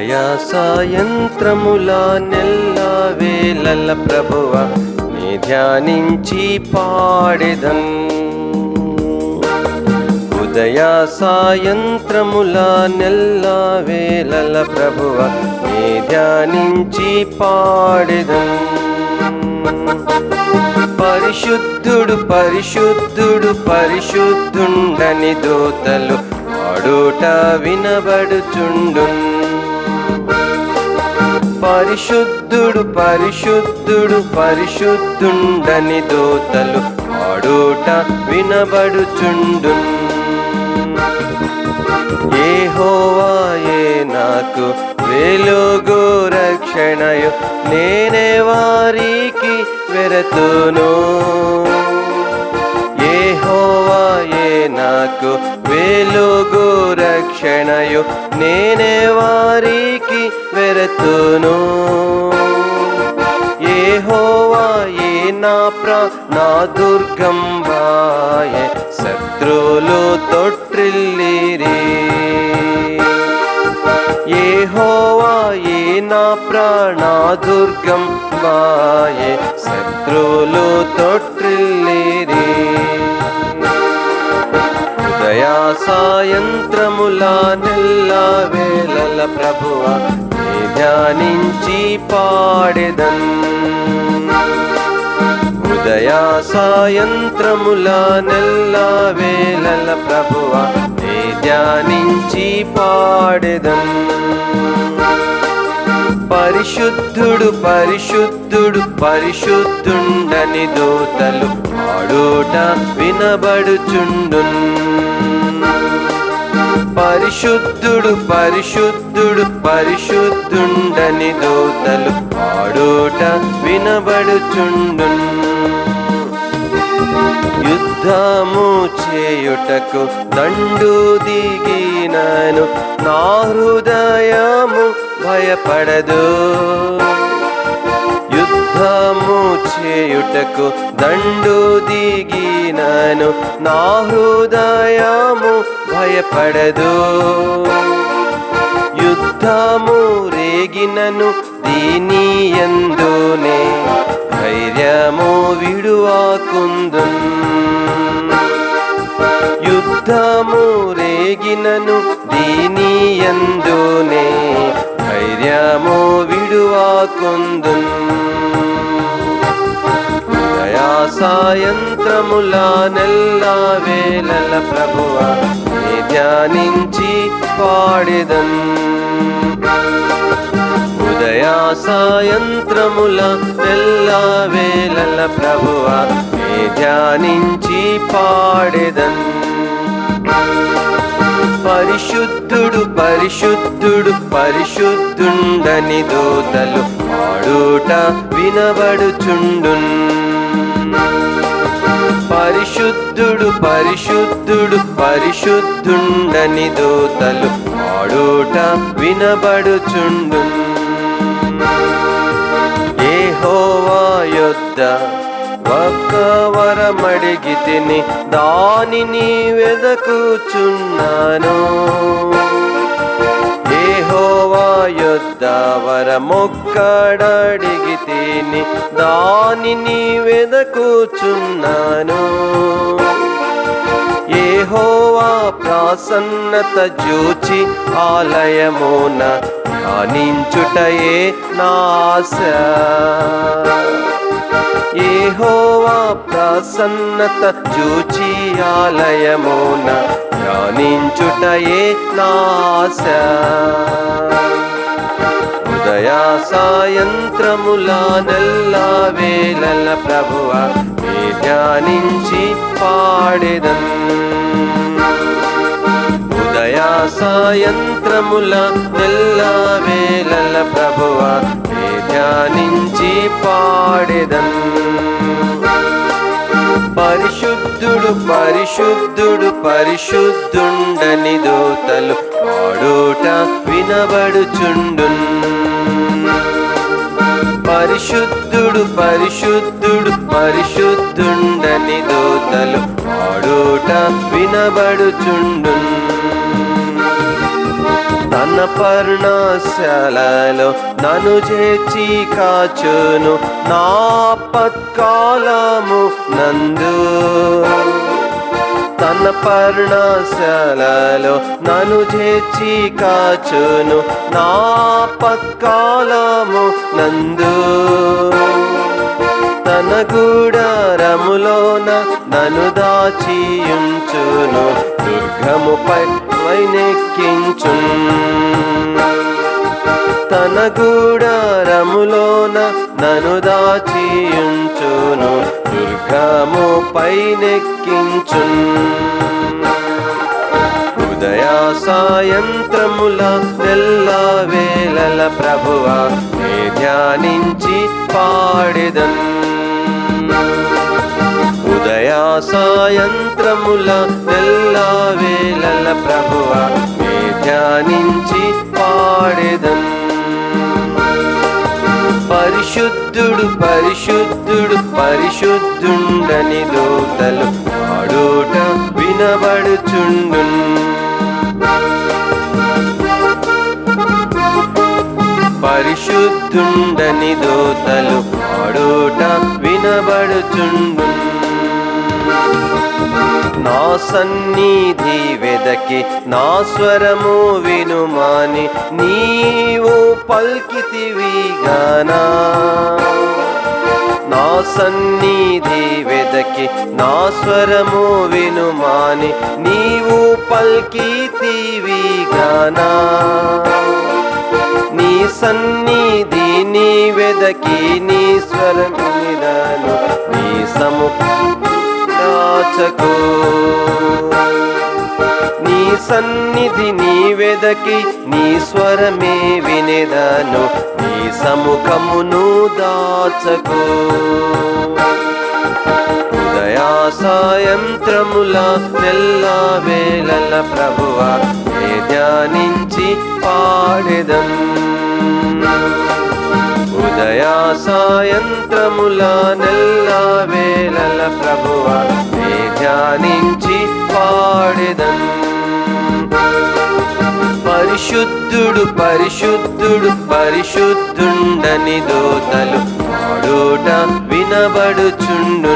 ఉదయ సాయంత్రముల నెల్ల వేళల ప్రభువ నీ ధ్యానించి పాడెదన్. ఉదయ సాయంత్రముల నెల్లా వేళల ప్రభువ నీ ధ్యానించి పాడెదన్. పరిశుద్ధుడు పరిశుద్ధుడు పరిశుద్ధుండని దోతలు పాడుట వినబడుచుండున్. పరిశుద్ధుడు పరిశుద్ధుడు పరిశుద్ధుండని దోతలు పాడుట వినబడుచుండు ఏహోవాయే నాకు వెలుగు రక్షణయు నేనే వారికి వెరతును. ఏహోవాయే నాకు వెలుగు రక్షణయు నేనే వారికి వెరతును. ఏ హోవా ఏ నా ప్రా నా దుర్గం వాయే ఏ హోవా ఏ నా ప్రాణా దుర్గం వాయే శత్రులు తొట్టిల్లిరి. దయా సాయంత్రములా నెల్ల వేళల ప్రభువా ధ్యానించి పాడెదన్. ఉదయా సాయంత్రముల నెల్ల వేలల ప్రభువ నీ ధ్యానించి పాడెదన్. పరిశుద్ధుడు పరిశుద్ధుడు పరిశుద్ధుండని దూతలు పాడుట వినబడుచుండున్. పరిశుద్ధుడు పరిశుద్ధుడు పరిశుద్ధుండని దూతలు ఆడోట వినబడుచుండు యుద్ధము చేయుటకు దండు దిగినను నా హృదయము భయపడదు. యుద్ధము చేయుటకు దండు దిగినను. నా హృదయము భయపడదు. యుద్ధము రేగినను దీని ఎందునే ధైర్యము విడువాకుందు యుద్ధము రేగినను దీని ఎందునే ధైర్యము విడువాకుందున్. దయా సాయంత్రముల నెల్ల వేళల ప్రభువ నీ ధ్యానించి పాడెదన్ ఉదయా సాయంత్రముల నెల్ల వేళల ప్రభువ నీ ధ్యానించి పాడెదన్ పరిశుద్ధుడు పరిశుద్ధుడు పరిశుద్ధుండని దూతలు పాడుట వినబడుచుండున్. పరిశుద్ధుడు పరిశుద్ధుడు పరిశుద్ధుండని దూతలు ఆడూట వినబడుచుండు ఏహోవా యొద్ద ఒక్క వరమడిగి తిని దానిని వెదకుచున్నాను. యొద్ద వరమొక్కడడిగి తిని దానిని వెదకుచున్నాను ఏహోవా ప్రసన్నత జూచి ఆలయమున ధ్యానించుటయే నాశ ఏహోవా ప్రసన్నత జూచి ఆలయమున ధ్యానించుటయే నాశ ఉదయా సాయంత్రములా నెల్లా వేళల ప్రభువ నీ ధ్యానించి పాడెదన్. ఉదయా సాయంత్రముల నెల్లా వేళల ప్రభువ నీ ధ్యానించి పాడెదన్. పరిశుద్ధుడు పరిశుద్ధుడు పరిశుద్ధుండని దూతలు వాడు వినబడుచుండు పరిశుద్ధుడు పరిశుద్ధుడు పరిశుద్ధుండని దోతలు పాడుట వినబడుచుండు తన పర్ణశాలలో నను చేర్చి కాచును నా పత్కాలము నందు. తన పర్ణశాలలో నను చేర్చి కాచును. నా పక్కాలము నందు తన గూడారములోన నను దాచియుంచును. దుర్గముపై వైనెక్కించు తన గూడారములోన నన్ను దాచియుంచును దుర్గము నెక్కించు ఉదయా సాయంత్రముల నెల్ల వేళల ప్రభువ నే ధ్యానించి పాడిదన్. ఉదయా సాయంత్రముల నెల్ల వేళల ప్రభువ నే ధ్యానించి పాడిదన్. పరిశుద్ధుడు పరిశుద్ధుడు పరిశుద్ధుండని దూతలు పాడుట వినబడుచుండు పరిశుద్ధుండని దూతలు పాడుట వినబడుచుండు నా సన్నిధి వెదకి నా స్వరము వినుమాని నీవు పల్కితివి గానా. నా సన్నిధి వెదకి నా స్వరము వినుమాని నీవు పల్కితివి గానా. నీ సన్నిధి నీ వెదకి నీ స్వరము నీ నీ సముఖాచకు నీ సన్నిధి నీ వెదకి నీ స్వరమే వినేదను. నీ సముఖమును దాచకు. ఉదయా సాయంత్రముల నెల్ల వేళల ప్రభువ నే ధ్యానించి పాడెదం ఉదయా సాయంత్రముల నెల్లా పరిశుద్ధుడు పరిశుద్ధుండని దోతలు పాడుట వినబడుచుండు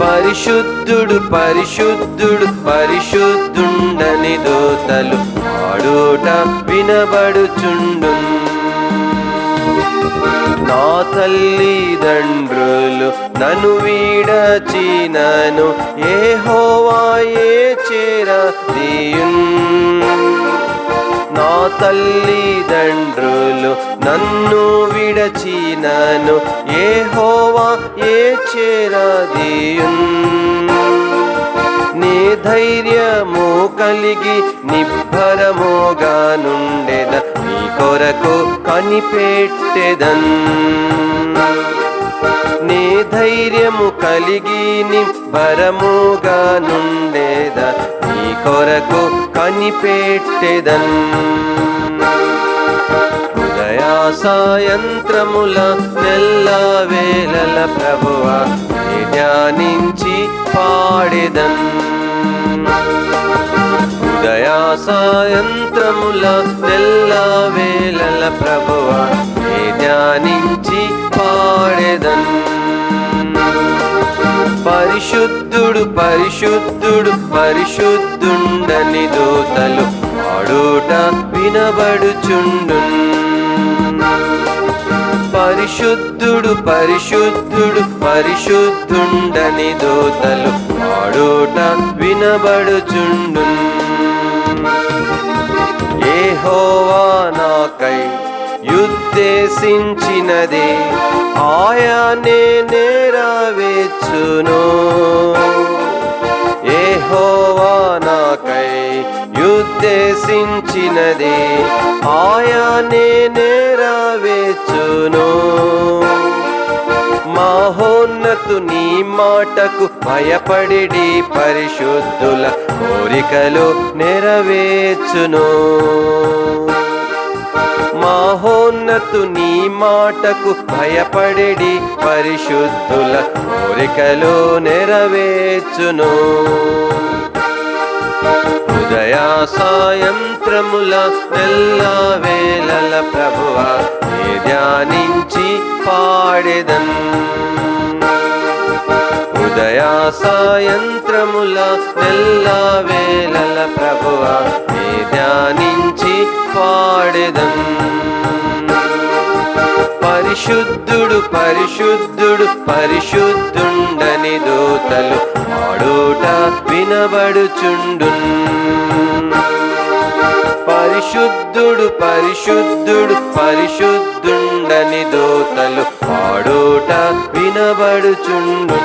పరిశుద్ధుడు పరిశుద్ధుడు పరిశుద్ధుండని దోతలు పాడుట వినబడుచుండు. నా తల్లిదండ్రులు నన్ను వీడచినను ఏ హోవాయే చేరదీయున్. నా తల్లిదండ్రులు నన్ను విడచినను ఏ హోవా ఏ చేరదీయున్. నీ ధైర్యము కలిగి నిబ్బరముగా నుండెద కొరకు కనిపెట్టెదన్. నీ ధైర్యము కలిగి నిబ్బరముగా నుండేద. నీ కొరకు కనిపెట్టెదన్. ఉదయా సాయంత్రముల నెల్ల వేళల ప్రభువా ధ్యానించి పాడెదన్. సాయంత్రముల తెల్ల వేళల ప్రభువ నీ ధ్యానించి పాడేదన్. పరిశుద్ధుడు పరిశుద్ధుడు పరిశుద్ధుండని దూతలు పాడుట వినబడుచుండు పరిశుద్ధుడు పరిశుద్ధుడు పరిశుద్ధుండని దూతలు పాడుట వినబడుచుండు ఏహోవా నాకై యుద్ధేశించినదే ఆయానే నెరవేర్చును. ఏహోవా నాకై యుద్ధేశించినదే ఆయానే నెరవేర్చును. మహోన్నతుని మాటకు భయపడిడి పరిశుద్ధుల కోరికలు నెరవేర్చును. మహోన్నతుని మాటకు భయపడిడి పరిశుద్ధుల కోరికలు నెరవేర్చును. ఉదయ సాయంత్రముల నెల్ల వేళల ప్రభువ ధ్యానించి పాడెదన్. ఉదయా సాయంత్రముల నెల్ల వేళల ప్రభువ నీ ధ్యానించి పాడెదన్. పరిశుద్ధుడు పరిశుద్ధుడు పరిశుద్ధుండని దూతలు పాడుట వినబడుచుండు పరిశుద్ధుడు పరిశుద్ధుడు పరిశుద్ధుండని దోతలు పాడోట వినబడుచుండు